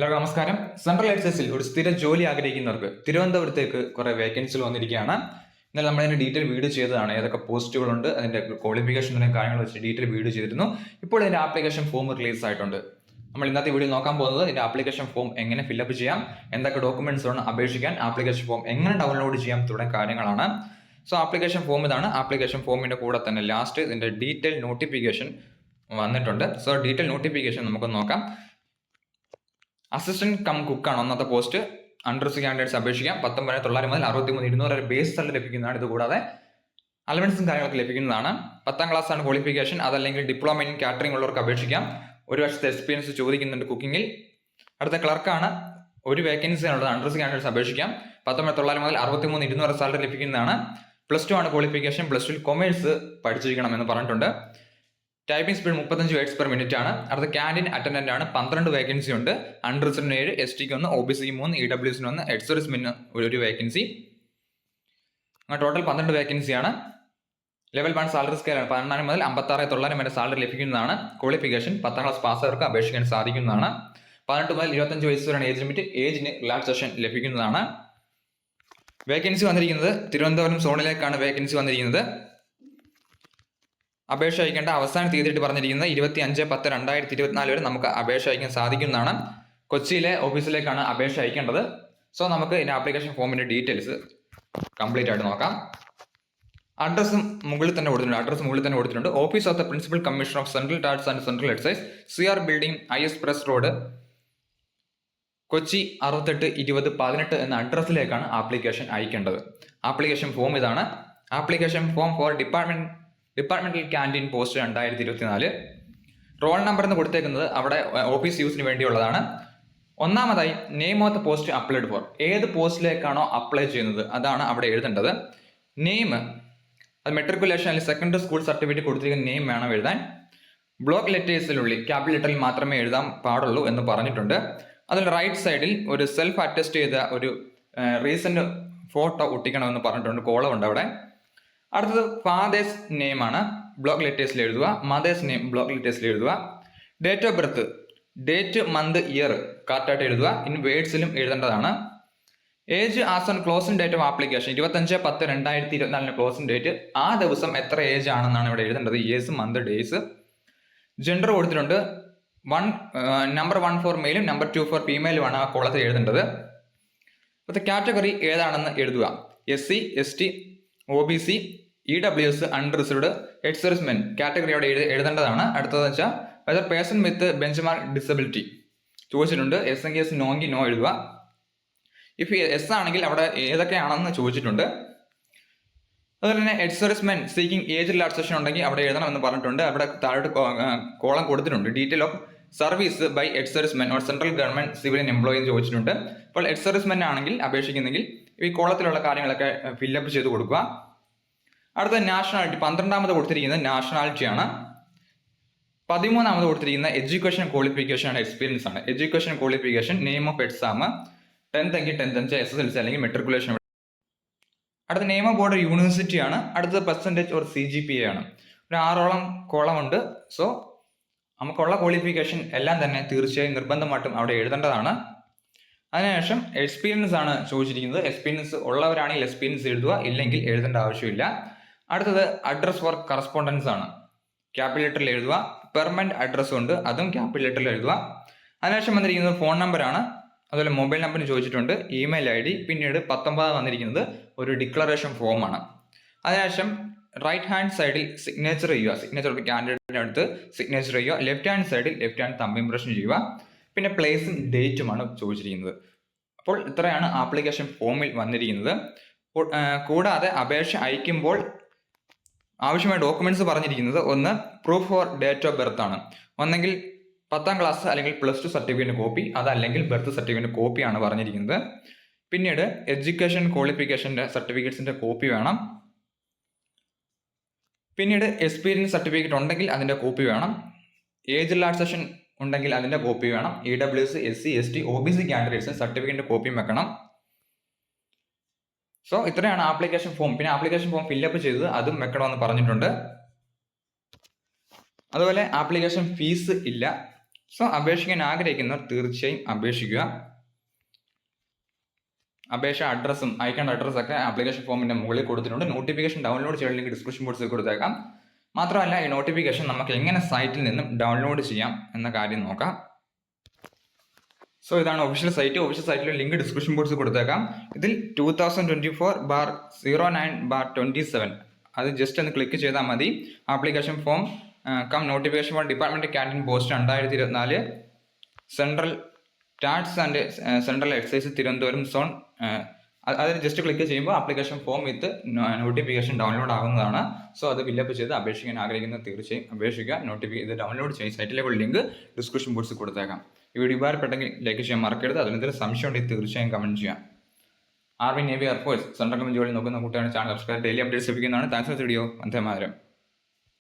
എല്ലാവർക്കും നമസ്കാരം. സെൻട്രൽ എക്സൈസിൽ ഒരു സ്ഥിര ജോലി ആഗ്രഹിക്കുന്നവർക്ക് തിരുവനന്തപുരത്തേക്ക് കുറെ വേക്കൻസികൾ വന്നിരിക്കുകയാണ്. എന്നാൽ നമ്മൾ അതിന്റെ ഡീറ്റെയിൽ വീഡിയോ ചെയ്തതാണ്. ഏതൊക്കെ പോസ്റ്റുകളുണ്ട് അതിന്റെ ക്വാളിഫിക്കേഷൻ കാര്യങ്ങൾ വെച്ച് ഡീറ്റെയിൽ വീഡിയോ ചെയ്തിരുന്നു. ഇപ്പോൾ അതിന്റെ ആപ്ലിക്കേഷൻ ഫോം റിലീസ് ആയിട്ടുണ്ട്. നമ്മൾ ഇന്നത്തെ വീഡിയോ നോക്കാൻ പോകുന്നത് ഇതിന്റെ ആപ്ലിക്കേഷൻ ഫോം എങ്ങനെ ഫില്ലപ്പ് ചെയ്യാം എന്തൊക്കെ ഡോക്യുമെന്റ്സ് ആണ് അപേക്ഷിക്കാൻ ആപ്ലിക്കേഷൻ ഫോം എങ്ങനെ ഡൗൺലോഡ് ചെയ്യാം തുടങ്ങിയ കാര്യങ്ങളാണ്. സോ ആപ്ലിക്കേഷൻ ഫോം ഇതാണ്. ആപ്ലിക്കേഷൻ ഫോമിന്റെ കൂടെ തന്നെ ലാസ്റ്റ് ഇതിന്റെ ഡീറ്റെയിൽ നോട്ടിഫിക്കേഷൻ വന്നിട്ടുണ്ട്. സോ ഡീറ്റെയിൽ നോട്ടിഫിക്കേഷൻ നമുക്ക് നോക്കാം. അസിസ്റ്റന്റ് കം കുക്കാണ് ഒന്നാമത്തെ പോസ്റ്റ് അണ്ടർസ് കാൻഡിഡേറ്റ്സ് അപേക്ഷിക്കാം. പത്തൊമ്പത് തൊള്ളായിരം മുതൽ അറുപത്തി മൂന്ന് ഇരുന്നൂറ് വരെ ബേസ് സാലറി ലഭിക്കുന്നതാണ് ഇതുകൂടാതെ അലവൻസും കാര്യങ്ങളൊക്കെ ലഭിക്കുന്നതാണ്. പത്താം ക്ലാസ് ആണ് ക്വാളിഫിക്കേഷൻ അതല്ലെങ്കിൽ ഡിപ്ലോമ ഇൻ കാറ്ററിംഗ് ഉള്ളവർക്ക് അപേക്ഷിക്കാം. ഒരു വർഷത്തെ എക്സ്പീരിയൻസ് ചോദിക്കുന്നുണ്ട് കുക്കിങ്ങിൽ അടുത്ത ക്ലർക്കാണ് ഒരു വേക്കൻസി ഉള്ളത്. അണ്ടർസ് കാൻഡിഡേറ്റ്സ് അപേക്ഷിക്കാം. പത്തൊമ്പത് തൊള്ളായിരം മുതൽ അറുപത്തി മൂന്ന് ഇരുന്നൂറ് സാലറി ലഭിക്കുന്നതാണ്. പ്ലസ് ടു ആണ് ക്വാളിഫിക്കേഷൻ പ്ലസ് ടു കൊമേഴ്സ് പഠിച്ചിരിക്കണം എന്ന് പറഞ്ഞിട്ടുണ്ട്. ടൈപ്പിംഗ് സ്പീഡ് മുപ്പത്തഞ്ച് വേർഡ്സ് പെർ മിനിറ്റ് ആണ്. അടുത്ത ക്യാന്റീൻ അറ്റൻഡന്റ് ആണ്. പന്ത്രണ്ട് വേക്കൻസി ഉണ്ട്. അൺറിസർവ് ഏഴ് എസ് ടിക്ക് ഒന്ന് ഒ ബി സി മൂന്ന് ഇ ഡബ്ല്യു സിന് ഒന്ന് എക്സോറിസ്മിന് ഒരു വേക്കൻസി അങ്ങനെ ടോട്ടൽ പന്ത്രണ്ട് വേക്കൻസിയാണ് ലെവൽ വൺ സാലറി സ്കെയിലാണ് പതിനാറ് മുതൽ അമ്പത്താറ് തൊള്ളായിരം വരെ സാലറി ലഭിക്കുന്നതാണ്. ക്വാളിഫിക്കേഷൻ പത്താം ക്ലാസ് പാസ്സായവർക്ക് അപേക്ഷിക്കാൻ സാധിക്കുന്നതാണ്. പതിനെട്ട് മുതൽ ഇരുപത്തഞ്ച് വയസ്സ് വരെയാണ് ഏജ് ലിമിറ്റ് ഏജിന് റിലാക്സേഷൻ ലഭിക്കുന്നതാണ്. വേക്കൻസി വന്നിരിക്കുന്നത് തിരുവനന്തപുരം സോണിലേക്കാണ് വേക്കൻസി വന്നിരിക്കുന്നത്. അപേക്ഷ അയക്കേണ്ട അവസാന തീയതിയായിട്ട് പറഞ്ഞിരിക്കുന്നത് ഇരുപത്തി അഞ്ച് പത്ത് രണ്ടായിരത്തി ഇരുപത്തിനാല് വരെ നമുക്ക് അപേക്ഷ അയക്കാൻ സാധിക്കുന്നതാണ്. കൊച്ചിയിലെ ഓഫീസിലേക്കാണ് അപേക്ഷ അയക്കേണ്ടത്. സോ നമുക്ക് ഇതിന്റെ ആപ്ലിക്കേഷൻ ഫോമിന്റെ ഡീറ്റെയിൽസ് കംപ്ലീറ്റ് ആയിട്ട് നോക്കാം. അഡ്രസ്സ് മുകളിൽ തന്നെ കൊടുത്തിട്ടുണ്ട്. അഡ്രസ്സ് മുകളിൽ തന്നെ കൊടുത്തിട്ടുണ്ട്. Office of the principal commission of central tax and central excise C R building I S press road Kochi അറുപത്തെട്ട് ഇരുപത് പതിനെട്ട് എന്ന അഡ്രസ്സിലേക്കാണ് ആപ്ലിക്കേഷൻ അയക്കേണ്ടത്. ആപ്ലിക്കേഷൻ ഫോം ഇതാണ്. Application form for department departmental canteen post രണ്ടായിരത്തി ഇരുപത്തിനാല്. റോൾ നമ്പർ എന്ന് കൊടുത്തേക്കുന്നത് അവിടെ ഓഫീസ് യൂസിന് വേണ്ടിയുള്ളതാണ്. ഒന്നാമതായി name of the post applied for ഏത് പോസ്റ്റിലേക്കാണോ അപ്ലൈ ചെയ്യുന്നത്? അതാണ് അവിടെ എഴുതേണ്ടത്. നെയിം അത് മെട്രിക്കുലേഷൻ അല്ലെങ്കിൽ സെക്കൻഡറി സ്കൂൾ സർട്ടിഫിക്കറ്റ് കൊടുത്തിരിക്കുന്ന നെയിം വേണം എഴുതാൻ. ബ്ലോക്ക് ലെറ്റേഴ്സിനുള്ളിൽ ക്യാപിറ്റൽ ലെറ്ററിൽ മാത്രമേ എഴുതാൻ പാടുള്ളൂ എന്ന് പറഞ്ഞിട്ടുണ്ട്. അതിൽ റൈറ്റ് സൈഡിൽ ഒരു സെൽഫ് അറ്റസ്റ്റ് ചെയ്ത ഒരു റീസെന്റ് ഫോട്ടോ ഒട്ടിക്കണമെന്ന് പറഞ്ഞിട്ടുണ്ട്. കോളം ഉണ്ട് അവിടെ. അടുത്തത് ഫാദേഴ്സ് നെയിം ആണ്. ബ്ലോക്ക് ലെറ്റേഴ്സിൽ എഴുതുക. മദേഴ്സ് നെയിം ബ്ലോക്ക് ലെറ്റേഴ്സിൽ എഴുതുക. Date of birth date month year കറക്റ്റായിട്ട് എഴുതുക. ഇൻ വേർഡ്സിലും എഴുതേണ്ടതാണ്. Age as on closing date of application ഇരുപത്തഞ്ച് പത്ത് രണ്ടായിരത്തി ഇരുപത്തിനാലിന് ക്ലോസിംഗ് ഡേറ്റ് ആ ദിവസം എത്ര ഏജ് ആണെന്നാണ് ഇവിടെ എഴുതേണ്ടത്. ഇയേഴ്സ് മന്ത് ഡേയ്സ് ജെൻഡർ കൊടുത്തിട്ടുണ്ട്. വൺ നമ്പർ വൺ ഫോർ മെയിലും നമ്പർ ടു ഫോർ ഫീമെയിലുമാണ് ആ കോളത്തിൽ എഴുതേണ്ടത്. അപ്പോൾ കാറ്റഗറി ഏതാണെന്ന് എഴുതുക. S C S T O B C E W S unreserved service category അവിടെ എഴുതി എഴുതേണ്ടതാണ്. അടുത്തതെന്ന് വെച്ചാൽ whether person with benchmark disability ചോദിച്ചിട്ടുണ്ട്. എസ് എങ്കിൽ എസ് നോങ്കിൽ നോ എഴുതുക. ഇഫ് എസ് ആണെങ്കിൽ അവിടെ ഏതൊക്കെയാണെന്ന് ചോദിച്ചിട്ടുണ്ട്. അതുപോലെ തന്നെ എക്സർസ്മെൻ സീക്കിംഗ് ഏജ് റിലാക്സേഷൻ ഉണ്ടെങ്കിൽ അവിടെ എഴുതണം എന്ന് പറഞ്ഞിട്ടുണ്ട്. അവിടെ താഴോട്ട് കോളം കൊടുത്തിട്ടുണ്ട്. Detail of service by Ed service men or central government civilian employee എന്ന് ചോദിച്ചിട്ടുണ്ട്. അപ്പോൾ എഡ് സർവീസ് മെൻ ആണെങ്കിൽ അപേക്ഷിക്കുന്നെങ്കിൽ ഈ കോളത്തിലുള്ള കാര്യങ്ങളൊക്കെ ഫില്ലപ്പ് ചെയ്ത് കൊടുക്കുക. അടുത്ത നാഷണാലിറ്റി പന്ത്രണ്ടാമത് കൊടുത്തിരിക്കുന്നത് നാഷണാലിറ്റിയാണ് പതിമൂന്നാമത് കൊടുത്തിരിക്കുന്ന എഡ്യൂക്കേഷൻ ക്വാളിഫിക്കേഷൻ ആണ് എക്സ്പീരിയൻസ് ആണ്. Education qualification name of exam tenth എങ്കിൽ ടെൻത്ത് അഞ്ച് എസ് എസ് എൽ സി അല്ലെങ്കിൽ മെട്രിക്കുലേഷൻ അടുത്ത നെയിം ഓഫ് ബോർഡ് യൂണിവേഴ്സിറ്റി ആണ്. അടുത്ത percentage or C G P A ആണ്. ഒരു ആറോളം കോളമുണ്ട് സോ നമുക്കുള്ള ക്വാളിഫിക്കേഷൻ എല്ലാം തന്നെ തീർച്ചയായും നിർബന്ധമായിട്ടും അവിടെ എഴുതേണ്ടതാണ്. അതിനുശേഷം എക്സ്പീരിയൻസ് ആണ് ചോദിച്ചിരിക്കുന്നത്. എക്സ്പീരിയൻസ് ഉള്ളവരാണെങ്കിൽ എക്സ്പീരിയൻസ് എഴുതുക. ഇല്ലെങ്കിൽ എഴുതേണ്ട ആവശ്യമില്ല. അടുത്തത് അഡ്രസ് ഫോർ കറസ്പോണ്ടൻസ് ആണ്. ക്യാപിറ്റൽ ലെറ്ററിൽ എഴുതുക. പെർമനന്റ് അഡ്രസ്സും ഉണ്ട്. അതും ക്യാപിറ്റൽ ലെറ്ററിൽ എഴുതുക. അതിനുശേഷം വന്നിരിക്കുന്നത് ഫോൺ നമ്പറാണ് അതുപോലെ മൊബൈൽ നമ്പർ ചോദിച്ചിട്ടുണ്ട്. Email I D. പിന്നീട് പത്തൊമ്പത് വന്നിരിക്കുന്നത് ഒരു ഡിക്ലറേഷൻ ഫോമാണ് അതിനുശേഷം റൈറ്റ് ഹാൻഡ് സൈഡിൽ സിഗ്നേച്ചർ ചെയ്യുക. സിഗ്നേച്ചർ ക്യാൻഡിഡേറ്റിനടുത്ത് സിഗ്നേച്ചർ ചെയ്യുക. ലെഫ്റ്റ് ഹാൻഡ് സൈഡിൽ ലെഫ്റ്റ് ഹാൻഡ് തമ്പ് ഇംപ്രഷൻ ചെയ്യുക. പിന്നെ പ്ലേസും ഡേറ്റുമാണ് ചോദിച്ചിരിക്കുന്നത്. അപ്പോൾ ഇത്രയാണ് ആപ്ലിക്കേഷൻ ഫോമിൽ വന്നിരിക്കുന്നത്. കൂടാതെ അപേക്ഷ അയക്കുമ്പോൾ ആവശ്യമായ ഡോക്യുമെന്റ്സ് പറഞ്ഞിരിക്കുന്നത് ഒന്ന് proof for date of birth ആണ്. ഒന്നെങ്കിൽ പത്താം ക്ലാസ് അല്ലെങ്കിൽ പ്ലസ് ടു സർട്ടിഫിക്കറ്റ് കോപ്പി അതല്ലെങ്കിൽ ബർത്ത് സർട്ടിഫിക്കറ്റ് കോപ്പിയാണ് പറഞ്ഞിരിക്കുന്നത്. പിന്നീട് എഡ്യൂക്കേഷൻ ക്വാളിഫിക്കേഷന്റെ സർട്ടിഫിക്കറ്റ്സിന്റെ കോപ്പി വേണം. പിന്നീട് എക്സ്പീരിയൻസ് സർട്ടിഫിക്കറ്റ് ഉണ്ടെങ്കിൽ അതിന്റെ കോപ്പി വേണം. ഏജ് റിലാക്സേഷൻ ഉണ്ടെങ്കിൽ അതിന്റെ കോപ്പി വേണം. E W S S C S T O B C candidates സർട്ടിഫിക്കറ്റിന്റെ കോപ്പിയും വെക്കണം. സോ ഇത്രയാണ് ആപ്ലിക്കേഷൻ ഫോം പിന്നെ ആപ്ലിക്കേഷൻ ഫോം ഫില്ലപ്പ് ചെയ്തത് അതും വെക്കണമെന്ന് പറഞ്ഞിട്ടുണ്ട്. അതുപോലെ ആപ്ലിക്കേഷൻ ഫീസ് ഇല്ല. സോ അപേക്ഷിക്കാൻ ആഗ്രഹിക്കുന്നവർ തീർച്ചയായും അപേക്ഷിക്കുക. അപേക്ഷ അഡ്രസ്സും അയക്കേണ്ട അഡ്രസ്സൊക്കെ ആപ്ലിക്കേഷൻ ഫോമിന്റെ മുകളിൽ കൊടുത്തിട്ടുണ്ട്. നോട്ടിഫിക്കേഷൻ ഡൗൺലോഡ് ചെയ്യാൻ ലിങ്ക് ഡിസ്ക്രിപ്ഷൻ ബോക്സിൽ കൊടുത്തേക്കാം. മാത്രമല്ല ഈ നോട്ടിഫിക്കേഷൻ നമുക്ക് എങ്ങനെ സൈറ്റിൽ നിന്നും ഡൗൺലോഡ് ചെയ്യാം എന്ന കാര്യം നോക്കാം. സോ ഇതാണ് ഒഫീഷ്യൽ സൈറ്റ് ഒഫീഷ്യൽ സൈറ്റിൽ ലിങ്ക് ഡിസ്ക്രിപ്ഷൻ ബോക്സിൽ കൊടുത്തേക്കാം. ഇതിൽ two thousand twenty four bar zero nine bar twenty seven അത് ജസ്റ്റ് ഒന്ന് ക്ലിക്ക് ചെയ്താൽ മതി. Application form cum notification for department canteen post രണ്ടായിരത്തി ഇരുപത്തിനാല് central tax and central excise Thiruvananthapuram zone അതിൽ ജസ്റ്റ് ക്ലിക്ക് ചെയ്യുമ്പോൾ application form with notification download ആകുന്നതാണ് so അത് fill up ചെയ്ത് അപേക്ഷിക്കാൻ ആഗ്രഹിക്കുന്ന തീർച്ചയായും അപേക്ഷിക്കുക. നോട്ടിഫി ഇത് ഡൗൺലോഡ് ചെയ്യും സൈറ്റിലേക്ക് ലിങ്ക് ഡിസ്ക്രിപ്ഷൻ ബോക്സിൽ കൊടുത്തേക്കാം. ഈ വീഡിയോ ഉപകാരപ്പെട്ടെങ്കിൽ ലൈക്ക് ചെയ്യാൻ മറക്കരുത്. അതിനെന്തെങ്കിലും സംശയം ഉണ്ടെങ്കിൽ തീർച്ചയായും കമന്റ് ചെയ്യാം army navy air force central government ജോലി നോക്കുന്ന കൂട്ടാണ് ചാനൽ സബ്സ്ക്രൈബ് ഡെയിലി അപ്ഡേറ്റ്സ് ലഭിക്കുന്നതാണ്. താങ്ക്സ് വീഡിയോ വന്ദേ